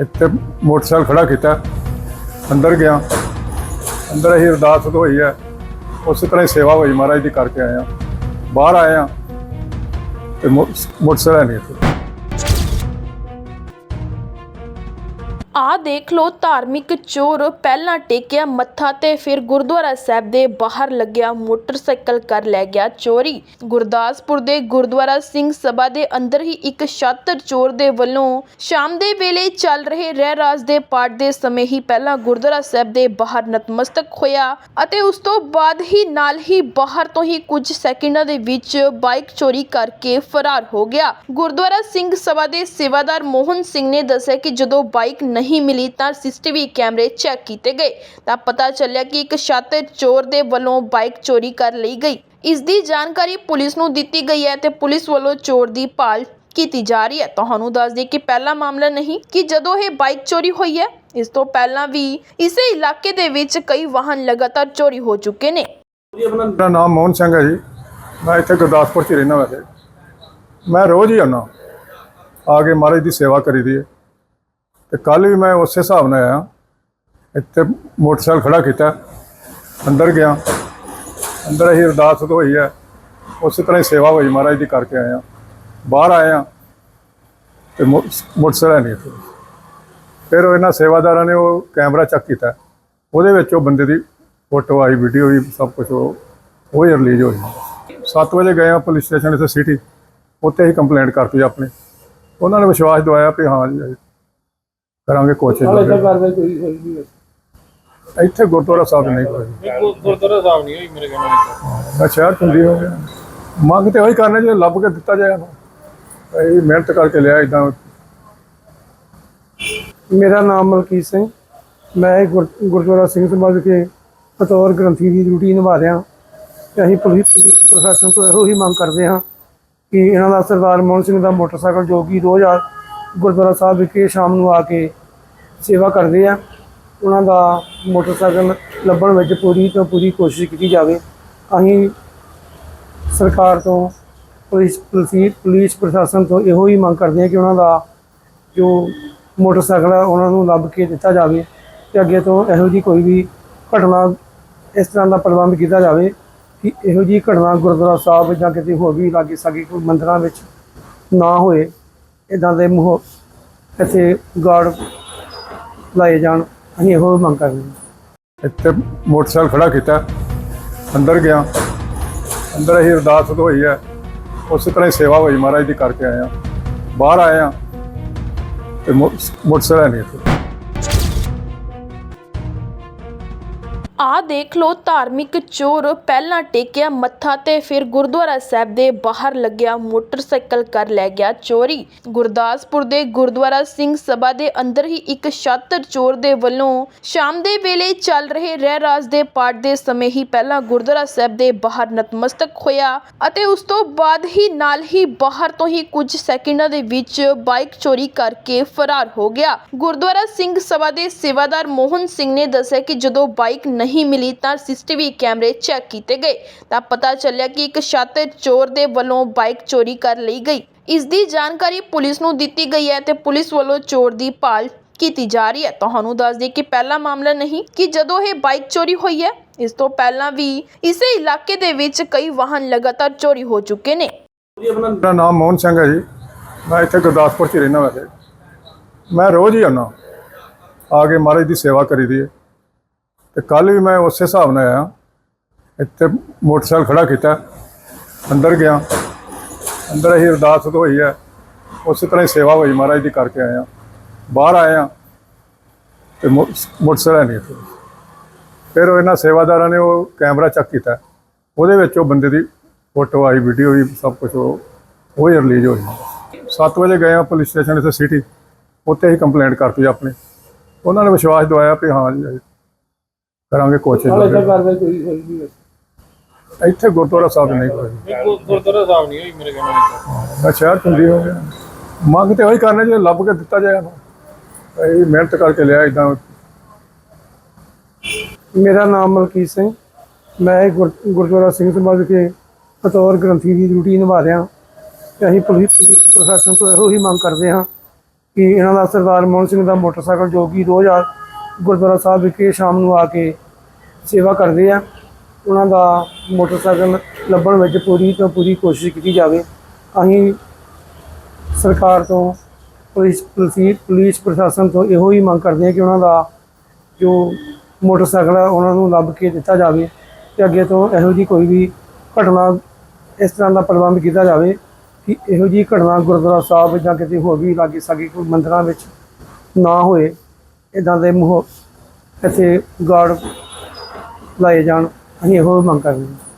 ਇੱਥੇ ਮੋਟਰਸਾਈਕਲ ਖੜਾ ਕੀਤਾ। ਅੰਦਰ ਗਿਆ। ਅੰਦਰ ਅਸੀਂ ਅਰਦਾਸ ਹੋਈ ਹੈ ਉਸੇ ਤਰ੍ਹਾਂ ਹੀ ਸੇਵਾ ਹੋਈ ਮਹਾਰਾਜ ਦੀ ਕਰਕੇ ਆਏ ਆ। ਬਾਹਰ ਆਏ ਆ ਤੇ ਮੋ- ਮੋਟਰਸਾਈਕਲ ਹੈ ਨਹੀਂ ਇੱਥੇ। ਆਹ ਦੇਖ ਲੋ ਧਾਰਮਿਕ ਚੋਰ ਪਹਿਲਾਂ ਟੇਕਿਆ ਮੱਥਾ ਤੇ ਫਿਰ ਗੁਰਦੁਆਰਾ ਸਾਹਿਬ ਦੇ ਬਾਹਰ ਲੱਗਿਆ, ਮੋਟਰਸਾਈਕਲ ਕਰ ਲੈ ਗਿਆ ਚੋਰੀ। ਗੁਰਦਾਸਪੁਰ ਦੇ ਗੁਰਦੁਆਰਾ ਸਿੰਘ ਸਭਾ ਦੇ ਅੰਦਰ ਹੀ ਇੱਕ ਛਾਤਰ ਚੋਰ ਦੇ ਵੱਲੋਂ ਸ਼ਾਮ ਦੇ ਵੇਲੇ ਚੱਲ ਰਹੇ ਰਹਿ ਰਾਜ ਦੇ ਪਾਠ ਦੇ ਸਮੇਂ ਹੀ ਪਹਿਲਾਂ ਗੁਰਦੁਆਰਾ ਸਾਹਿਬ ਦੇ ਬਾਹਰ ਨਤਮਸਤਕ ਹੋਇਆ ਅਤੇ ਉਸ ਤੋਂ ਬਾਅਦ ਹੀ ਨਾਲ ਹੀ ਬਾਹਰ ਤੋਂ ਹੀ ਕੁਝ ਸੈਕਿੰਡਾਂ ਦੇ ਵਿੱਚ ਬਾਈਕ ਚੋਰੀ ਕਰਕੇ ਫਰਾਰ ਹੋ ਗਿਆ। ਗੁਰਦੁਆਰਾ ਸਿੰਘ ਸਭਾ ਦੇ ਸੇਵਾਦਾਰ ਮੋਹਨ ਸਿੰਘ ਨੇ ਦੱਸਿਆ ਕਿ ਜਦੋਂ ਬਾਈਕ ਨਹੀਂ ਮਿਲੀ ਤਾਂ ਸੀਸੀਟੀਵੀ ਕੈਮਰੇ ਚੈੱਕ ਕੀਤੇ ਗਏ। ਤਾਂ ਪਤਾ ਚੱਲਿਆ ਕਿ ਇੱਕ ਸ਼ਾਤਰ ਚੋਰ ਦੇ ਵੱਲੋਂ ਬਾਈਕ ਚੋਰੀ ਕਰ ਲਈ ਗਈ। ਇਸ ਦੀ ਜਾਣਕਾਰੀ ਪੁਲਿਸ ਨੂੰ ਦਿੱਤੀ ਗਈ ਹੈ ਤੇ ਪੁਲਿਸ ਵੱਲੋਂ ਚੋਰ ਦੀ ਭਾਲ ਕੀਤੀ ਜਾ ਰਹੀ ਹੈ। ਤੁਹਾਨੂੰ ਦੱਸ ਦਈਏ ਕਿ ਪਹਿਲਾ ਮਾਮਲਾ ਨਹੀਂ, ਕਿ ਜਦੋਂ ਇਹ ਬਾਈਕ ਚੋਰੀ ਹੋਈ ਹੈ, ਇਸ ਤੋਂ ਪਹਿਲਾਂ ਵੀ ਇਸੇ ਇਲਾਕੇ ਦੇ ਵਿੱਚ ਕਈ ਵਾਹਨ ਲਗਾਤਾਰ ਚੋਰੀ ਹੋ ਚੁੱਕੇ ਨੇ। ਮੇਰਾ ਨਾਮ ਮੋਹਨ ਸਿੰਘ ਹੈ ਜੀ। ਮੈਂ ਇੱਥੇ ਗੁਰਦਾਸਪੁਰ 'ਚ ਰਹਿਣਾ ਵੈਸੇ ਮੈਂ ਰੋਜ਼ ਹੀ ਆਉਣਾ ਆ ਕੇ ਮਹਾਰਾਜ ਦੀ ਸੇਵਾ ਕਰੀਦੀ ਹੈ। ਤੇ ਕੱਲ ਵੀ ਮੈਂ ਉਸੇ ਹਿਸਾਬ ਨਾਲ ਆਇਆ। ਇੱਥੇ ਮੋਟਰਸਾਈਕਲ ਖੜਾ ਕੀਤਾ। ਅੰਦਰ ਗਿਆ। ਅੰਦਰ ਅਸੀਂ ਅਰਦਾਸ ਹੋਈ ਹੈ। ਉਸੇ ਤਰ੍ਹਾਂ ਹੀ ਸੇਵਾ ਹੋਈ ਮਹਾਰਾਜ ਦੀ ਕਰਕੇ ਆਏ ਆ ਬਾਹਰ ਆਏ ਆ ਤੇ ਮੋ- ਮੋਟਰਸਾਈਕਲ ਹੈ ਨਹੀਂ ਇੱਥੇ। ਫਿਰ ਉਹ ਇਹਨਾਂ ਸੇਵਾਦਾਰਾਂ ਨੇ ਉਹ ਕੈਮਰਾ ਚੈੱਕ ਕੀਤਾ। ਉਹਦੇ ਵਿੱਚ ਉਹ ਬੰਦੇ ਦੀ ਫੋਟੋ ਆਈ, ਵੀਡੀਓ ਵੀ ਸਭ ਕੁਝ ਉਹ ਉਹ ਹੀ ਰਿਲੀਜ਼ ਹੋਈ। 7 ਵਜੇ ਗਏ ਆ ਪੁਲਿਸ ਸਟੇਸ਼ਨ ਇੱਥੇ ਸਿਟੀ। ਉੱਥੇ ਹੀ ਕੰਪਲੇਂਟ ਕਰਤੀ ਆਪਣੀ। ਉਹਨਾਂ ਨੇ ਵਿਸ਼ਵਾਸ ਦਵਾਇਆ ਕਿ ਹਾਂ ਜੀ ਕਰਾਂਗੇ ਕੋਸ਼ਿਸ਼ ਹਾਲੇ ਤੱਕ ਕਾਰਵਾਈ ਕੋਈ ਹੋਈ ਨਹੀਂ ਹੈ। ਇੱਥੇ ਗੁਰਦੁਆਰਾ ਸਾਹਿਬ ਨਹੀਂ ਹੋਈ ਨਹੀਂ ਗੁਰ- ਗੁਰਦੁਆਰਾ ਸਾਹਿਬ ਨਹੀਂ ਹੋਈ ਮੇਰੇ ਕਹਿਣ ਨਾਲ। ਮੈਂ ਸ਼ਹਿਰ ਚੁੰਦੀ ਹੋ ਗਿਆ ਮੰਗ ਤੇ ਉਹੀ ਕਰਨੇ ਜੇ ਲੱਭ ਕੇ ਦਿੱਤਾ ਜਾਏ ਨਾ ਇਹ ਮਿਹਨਤ ਕਰਕੇ ਲਿਆ ਇਦਾਂ ਮੇਰਾ ਨਾਮ ਮਲਕੀਤ ਸਿੰਘ। ਮੈਂ ਗੁਰ- ਗੁਰਦੁਆਰਾ ਸਿੰਘ ਸਭਾ ਵਿਖੇ ਬਤੌਰ ਗ੍ਰੰਥੀ ਦੀ ਡਿਊਟੀ ਨਿਭਾ ਰਿਹਾ। ਤੇ ਅਸੀਂ ਪੁਲਿਸ ਪੁਲਿਸ ਪ੍ਰਸ਼ਾਸਨ ਤੋਂ ਇਹੋ ਹੀ ਮੰਗ ਕਰਦੇ ਹਾਂ ਕਿ ਇਹਨਾਂ ਦਾ ਸਰਦਾਰ ਮੋਹਨ ਸਿੰਘ ਦਾ ਮੋਟਰਸਾਈਕਲ ਜੋ ਕਿ ਰੋਜ਼ ਆ ਗੁਰਦੁਆਰਾ ਸਾਹਿਬ ਵਿਖੇ ਸ਼ਾਮ ਨੂੰ ਆ ਕੇ ਸੇਵਾ ਕਰਦੇ ਆ। ਉਹਨਾਂ ਦਾ ਮੋਟਰਸਾਈਕਲ ਲੱਭਣ ਵਿੱਚ ਪੂਰੀ ਤੋਂ ਪੂਰੀ ਕੋਸ਼ਿਸ਼ ਕੀਤੀ ਜਾਵੇ। ਅਸੀਂ ਸਰਕਾਰ ਤੋਂ, ਪੁਲਿਸ ਪੁਲਿਸ ਪੁਲਿਸ ਪ੍ਰਸ਼ਾਸਨ ਤੋਂ ਇਹੋ ਹੀ ਮੰਗ ਕਰਦੇ ਹਾਂ ਕਿ ਉਹਨਾਂ ਦਾ ਜੋ ਮੋਟਰਸਾਈਕਲ ਆ, ਉਹਨਾਂ ਨੂੰ ਲੱਭ ਕੇ ਦਿੱਤਾ ਜਾਵੇ ਤੇ ਅੱਗੇ ਤੋਂ ਇਹੋ ਜੀ ਕੋਈ ਵੀ ਘਟਨਾ ਇਸ ਤਰ੍ਹਾਂ ਦਾ ਪ੍ਰਬੰਧ ਕੀਤਾ ਜਾਵੇ ਕਿ ਇਹੋ ਜੀ ਘਟਨਾ ਗੁਰਦੁਆਰਾ ਸਾਹਿਬ ਜਾਂ ਕਿਤੇ ਹੋਰ ਵੀ ਲਾਗੇ ਸਾਗੇ ਕੋਈ ਮੰਦਰਾਂ ਵਿੱਚ ਨਾ ਹੋਏ। ਇਦਾਂ ਦੇ ਮੋਹ ਇੱਥੇ ਗਾਰਡ ਲਾਏ ਜਾਣ, ਅਸੀਂ ਇਹੋ ਮੰਗ ਕਰਦੇ ਹਾਂ। ਇੱਥੇ ਮੋਟਰਸਾਈਕਲ ਖੜਾ ਕੀਤਾ, ਅੰਦਰ ਗਿਆ। ਅੰਦਰ ਅਸੀਂ ਅਰਦਾਸ ਹੋਈ ਹੈ, ਉਸੇ ਤਰ੍ਹਾਂ ਹੀ ਸੇਵਾ ਹੋਈ ਮਹਾਰਾਜ ਦੀ ਕਰਕੇ ਆਏ ਆ ਬਾਹਰ ਆਏ ਆ ਤੇ ਮੋ- ਮੋਟਰਸਾਈਕਲ ਹੈ ਨਹੀਂ ਇੱਥੇ। ਆ ਦੇਖ ਲੋ ਧਾਰਮਿਕ ਚੋਰ ਪਹਿਲਾਂ ਟੇਕਿਆ ਮੱਥਾ ਤੇ ਫਿਰ ਗੁਰਦੁਆਰਾ ਸਾਹਿਬ ਦੇ ਬਾਹਰ ਲੱਗਿਆ ਮੋਟਰਸਾਈਕਲ ਕਰ ਲੈ ਗਿਆ ਚੋਰੀ। ਗੁਰਦਾਸਪੁਰ ਦੇ ਗੁਰਦੁਆਰਾ ਸਿੰਘ ਸਭਾ ਦੇ ਅੰਦਰ ਹੀ ਇੱਕ ਛਾਤਰ ਚੋਰ ਦੇ ਵੱਲੋਂ ਸ਼ਾਮ ਦੇ ਵੇਲੇ ਚੱਲ ਰਹੇ ਰਹਿ ਰਾਜ ਦੇ ਪਾਠ ਦੇ ਸਮੇਂ ਹੀ ਪਹਿਲਾਂ ਗੁਰਦੁਆਰਾ ਸਾਹਿਬ ਦੇ ਬਾਹਰ ਨਤਮਸਤਕ ਹੋਇਆ ਅਤੇ ਉਸ ਤੋਂ ਬਾਅਦ ਹੀ ਨਾਲ ਹੀ ਬਾਹਰ ਤੋਂ ਹੀ ਕੁਝ ਸੈਕਿੰਡਾਂ ਦੇ ਵਿੱਚ ਬਾਈਕ ਚੋਰੀ ਕਰਕੇ ਫਰਾਰ ਹੋ ਗਿਆ। ਗੁਰਦੁਆਰਾ ਸਿੰਘ ਸਭਾ ਦੇ ਸੇਵਾਦਾਰ ਮੋਹਨ ਸਿੰਘ ਨੇ ਦੱਸਿਆ ਕਿ ਜਦੋਂ ਬਾਈਕ ਨਹੀਂ ਮਿਲੀ ਤਾਂ ਸੀਸੀਟੀਵੀ ਕੈਮਰੇ ਚੈੱਕ ਕੀਤੇ ਗਏ। ਤਾਂ ਪਤਾ ਚੱਲਿਆ ਕਿ ਇੱਕ ਸ਼ਾਤਰ ਚੋਰ ਦੇ ਵੱਲੋਂ ਬਾਈਕ ਚੋਰੀ ਕਰ ਲਈ ਗਈ। ਇਸ ਦੀ ਜਾਣਕਾਰੀ ਪੁਲਿਸ ਨੂੰ ਦਿੱਤੀ ਗਈ ਹੈ ਤੇ ਪੁਲਿਸ ਵੱਲੋਂ ਚੋਰ ਦੀ ਭਾਲ ਕੀਤੀ ਜਾ ਰਹੀ ਹੈ। ਤੁਹਾਨੂੰ ਦੱਸ ਦਈਏ ਕਿ ਪਹਿਲਾ ਮਾਮਲਾ ਨਹੀਂ, ਕਿ ਜਦੋਂ ਇਹ ਬਾਈਕ ਚੋਰੀ ਹੋਈ ਹੈ, ਇਸ ਤੋਂ ਪਹਿਲਾਂ ਵੀ ਇਸੇ ਇਲਾਕੇ ਦੇ ਵਿੱਚ ਕਈ ਵਾਹਨ ਲਗਾਤਾਰ ਚੋਰੀ ਹੋ ਚੁੱਕੇ ਨੇ। ਮੇਰਾ ਨਾਮ ਮੋਹਨ ਸਿੰਘ ਹੈ ਜੀ। ਮੈਂ ਇੱਥੇ ਗੁਰਦਾਸਪੁਰ 'ਚ ਰਹਿਣਾ ਵੈਸੇ ਮੈਂ ਰੋਜ਼ ਹੀ ਆਉਣਾ ਆ ਕੇ ਮਹਾਰਾਜ ਦੀ ਸੇਵਾ ਕਰੀਦੀ ਹੈ। ਤੇ ਕੱਲ ਵੀ ਮੈਂ ਉਸੇ ਹਿਸਾਬ ਨਾਲ ਆਇਆ। ਇੱਥੇ ਮੋਟਰਸਾਈਕਲ ਖੜਾ ਕੀਤਾ। ਅੰਦਰ ਗਿਆ। ਅੰਦਰ ਅਸੀਂ ਅਰਦਾਸ ਹੋਈ ਹੈ। ਉਸੇ ਤਰ੍ਹਾਂ ਹੀ ਸੇਵਾ ਹੋਈ ਮਹਾਰਾਜ ਦੀ ਕਰਕੇ ਆਏ ਆ ਬਾਹਰ ਆਏ ਆ ਤੇ ਮੋ- ਮੋਟਰਸਾਈਕਲ ਨਹੀਂ ਇੱਥੇ ਫਿਰ ਇਹਨਾਂ ਸੇਵਾਦਾਰਾਂ ਨੇ ਉਹ ਕੈਮਰਾ ਚੈੱਕ ਕੀਤਾ। ਉਹਦੇ ਵਿੱਚ ਉਹ ਬੰਦੇ ਦੀ ਫੋਟੋ ਆਈ, ਵੀਡੀਓ ਵੀ ਸਭ ਕੁਝ ਉਹ ਉਹ ਹੀ ਰਿਲੀਜ਼ ਹੋਈ। 7 ਵਜੇ ਗਏ ਆ ਪੁਲਿਸ ਸਟੇਸ਼ਨ ਇੱਥੇ ਸਿਟੀ। ਉੱਥੇ ਹੀ ਕੰਪਲੇਂਟ ਕਰਤੀ ਆਪਣੀ। ਉਹਨਾਂ ਨੇ ਵਿਸ਼ਵਾਸ ਦਵਾਇਆ ਕਿ ਹਾਂ ਜੀ ਕਰਾਂਗੇ ਕੋਸ਼ਿਸ਼ ਹਾਲੇ ਤੱਕ ਕਾਰਵਾਈ ਕੋਈ ਹੋਈ ਨਹੀਂ ਹੈ। ਇੱਥੇ ਗੁਰਦੁਆਰਾ ਸਾਹਿਬ ਨਹੀਂ ਗੁਰ- ਗੁਰਦੁਆਰਾ ਸਾਹਿਬ ਨਹੀਂ ਹੋਈ ਮੇਰੇ ਕਹਿਣ ਨਾਲ ਸ਼ਹਿਰ ਚੁੰਦੀ ਹੋ ਗਿਆ ਮੰਗ ਤੇ ਉਹੀ ਕਰਨੇ ਜੇ ਲੱਭ ਕੇ ਦਿੱਤਾ ਜਾਏ। ਇਹ ਮਿਹਨਤ ਕਰਕੇ ਲਿਆ ਇਦਾਂ ਮੇਰਾ ਨਾਮ ਮਲਕੀਤ ਸਿੰਘ। ਮੈਂ ਗੁਰ- ਗੁਰਦੁਆਰਾ ਸਿੰਘ ਸਭਾ ਵਿਖੇ ਬਤੌਰ ਗ੍ਰੰਥੀ ਦੀ ਡਿਊਟੀ ਨਿਭਾ ਰਿਹਾ। ਤੇ ਅਸੀਂ ਪੁਲਿਸ ਪੁਲਿਸ ਪ੍ਰਸ਼ਾਸਨ ਤੋਂ ਇਹੋ ਹੀ ਮੰਗ ਕਰਦੇ ਹਾਂ ਕਿ ਇਹਨਾਂ ਦਾ ਸਰਦਾਰ ਮੋਹਨ ਸਿੰਘ ਦਾ ਮੋਟਰਸਾਈਕਲ ਜੋ ਕਿ ਰੋਜ਼ ਆ ਗੁਰਦੁਆਰਾ ਸਾਹਿਬ ਵਿਖੇ ਸ਼ਾਮ ਨੂੰ ਆ ਕੇ ਸੇਵਾ ਕਰਦੇ ਆ। ਉਹਨਾਂ ਦਾ ਮੋਟਰਸਾਈਕਲ ਲੱਭਣ ਵਿੱਚ ਪੂਰੀ ਤੋਂ ਪੂਰੀ ਕੋਸ਼ਿਸ਼ ਕੀਤੀ ਜਾਵੇ। ਅਸੀਂ ਸਰਕਾਰ ਤੋਂ, ਪੁਲਿਸ ਪੁਲਿਸ ਪੁਲਿਸ ਪ੍ਰਸ਼ਾਸਨ ਤੋਂ ਇਹੋ ਹੀ ਮੰਗ ਕਰਦੇ ਹਾਂ ਕਿ ਉਹਨਾਂ ਦਾ ਜੋ ਮੋਟਰਸਾਈਕਲ ਹੈ ਉਹਨਾਂ ਨੂੰ ਲੱਭ ਕੇ ਦਿੱਤਾ ਜਾਵੇ ਤੇ ਅੱਗੇ ਤੋਂ ਇਹੋ ਜੀ ਕੋਈ ਵੀ ਘਟਨਾ ਇਸ ਤਰ੍ਹਾਂ ਦਾ ਪ੍ਰਬੰਧ ਕੀਤਾ ਜਾਵੇ ਕਿ ਇਹੋ ਜੀ ਘਟਨਾ ਗੁਰਦੁਆਰਾ ਸਾਹਿਬ ਜਾਂ ਕਿਤੇ ਹੋਰ ਵੀ ਲਾਗੇ ਸਾਗੇ ਕੋਈ ਮੰਦਰਾਂ ਵਿੱਚ ਨਾ ਹੋਏ। ਇਦਾਂ ਦੇ ਮਹੋ ਇੱਥੇ ਗਾਰਡ ਲਾਏ ਜਾਣ ਅਸੀਂ ਇਹੋ ਮੰਗ ਕਰਦੇ ਹਾਂ।